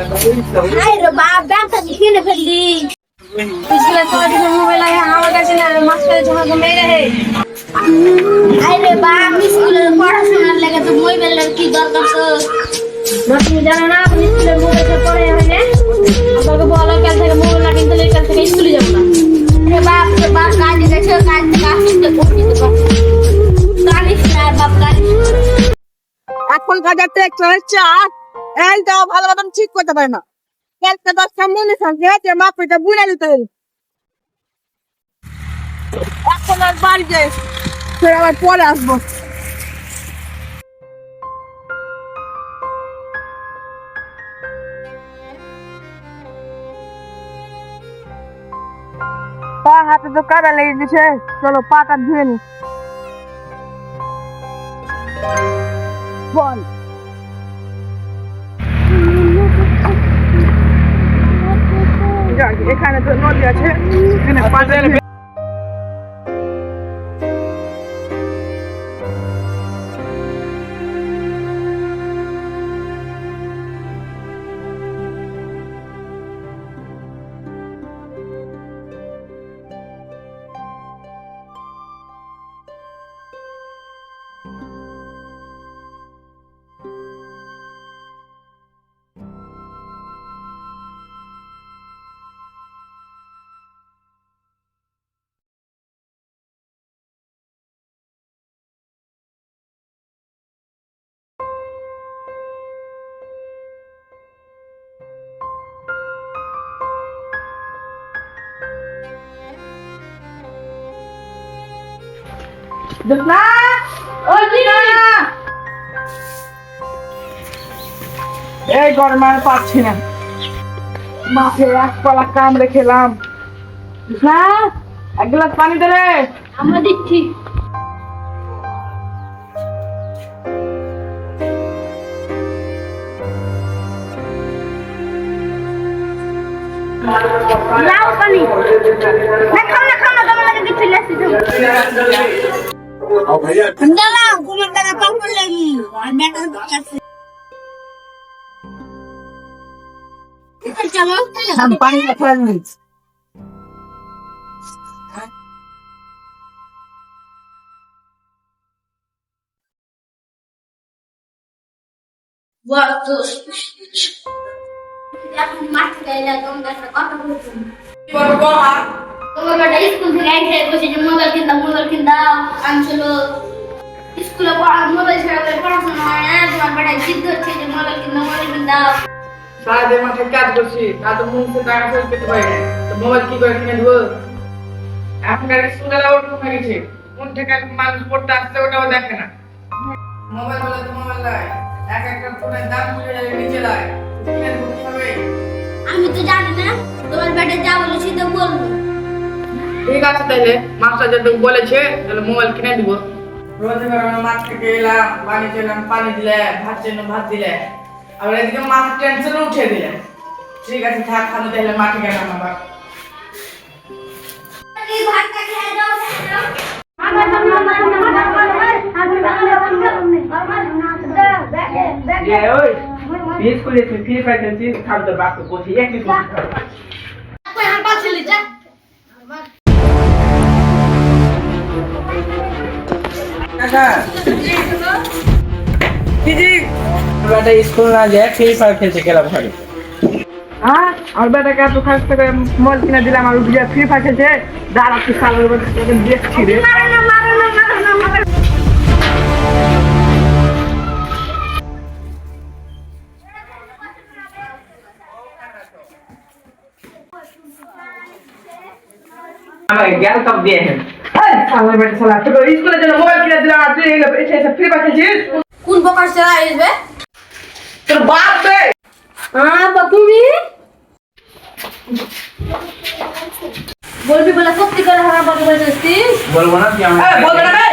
High রে বাপ ব্যাংকটা কিনে ফেললি স্কুলে তো আজকে মোবাইল আছে আমার কাছে না মাস্টারের জন্য তো মেরে হে হাই রে বাপ স্কুলে পড়াশোনার লেগে তো মোবাইলের কি দরকার তো মা তুমি জানো না আপনি স্কুলের মোবাইল পড়ে হয়নি আমাকে বলো কাল থেকে মোবাইল না কিনতে কাল থেকে স্কুলে যাব না রে বাপ রে বাপ কাজে গেছে কাজ থেকে আসতে করতে তো কানিস না বাপ কানিস এখনকার যা ট্রেক্টরের চার এইটাও ভালো মতন ঠিক করতে পারে না। একটা দশ মনে যে মাপিটা বুঝে দিতে এখন আর বাড়ি যাই ফের আবার পরে আসব। পা হাতে তো কাদা লেগে গেছে, চলো পাটা ধুয়ে নি। বল। এখানে তো নদী আছে। এখানে পাটা ধুয়ে- না ওই দিনা এই গরমে আর পাচ্ছি না। মাঠে এক পালা কামড়ে খেলাম। এক গ্লাস পানি দেবে আমরা দিচ্ছি। লাও পানি। না খাও না খাও না তোমার লাগে কিছু লেসি দাঁড়াও তোমার দ্বারা পাপড় লাগি আর ব্যাটার কাছে চলো আমি পানি খেয়ে নিচ্ছি এখন মাঠ গাইলা তোমার একটা কথা তোমার বেটা স্কুল থেকে আইসে বসে যে মোবাইল কিনতাম মোবাইল কিনতাম আনছিল। স্কুলে মোবাইল ছাড়া করে পড়াশোনা হয় না তোমার বেটা জিদ হচ্ছে যে মোবাইল কিনতাম মোবাইল কিনতাম। সারাদিন মাঠে কাজ করছি তা তো মুখ সে টাকা খরচ করতে পারি না। তো মোবাইল কি করে কিনে দেবো? এখনকার স্কুলে ওরকম হয়ে গেছে। কোন থেকে মানুষ পড়তে আসছে ওটাও দেখে না। মোবাইল বলে তো মোবাইল দেয় এক একটা ফোনের দাম বুঝে যাবে নিচে দেয় কিনে দেবো কীভাবে? আমি তো জানি না তোমার বেটা যা বলেছি তো বলব। ঠিক আছে তাইলে মাস্টার যদি বলেছে তাহলে মোবাইল কিনে দিব। রোজ মাঠ থেকে এলাম পানি চেলাম পানি দিলে ভাত চেন ভাত দিলে। আবার এদিকে মাথার টেনশন উঠে দিলে। ঠিক আছে থাক খালি তাহলে মাঠে গেলাম আবার। এই ভাতটা খেয়ে দাও খেয়ে দাও Yeah, oi. Fiz tu বেটা স্কুল না যায় ফ্রি ফায়ার খেলতে গেলাম ঘরে হ্যাঁ? আর বেটাকে এত খাস করে মোবাইল কিনে দিলাম আর উঠে ফ্রি ফায়ার খেলছে দাঁড়া তুই সালের মধ্যে দেখছি রে। আমার গেল সব দিয়ে হেন এই সালের বেটা সালা তোকে স্কুলে জন্য মোবাইল কিনে দিলাম আর তুই এগুলো এসে এসে ফ্রি ফায়ার কোন প্রকার চালা আসবে তোর বাপ বে হ্যাঁ বা বলবি বলে সত্যি করে হারা বলছিস বলব না কি এই না বে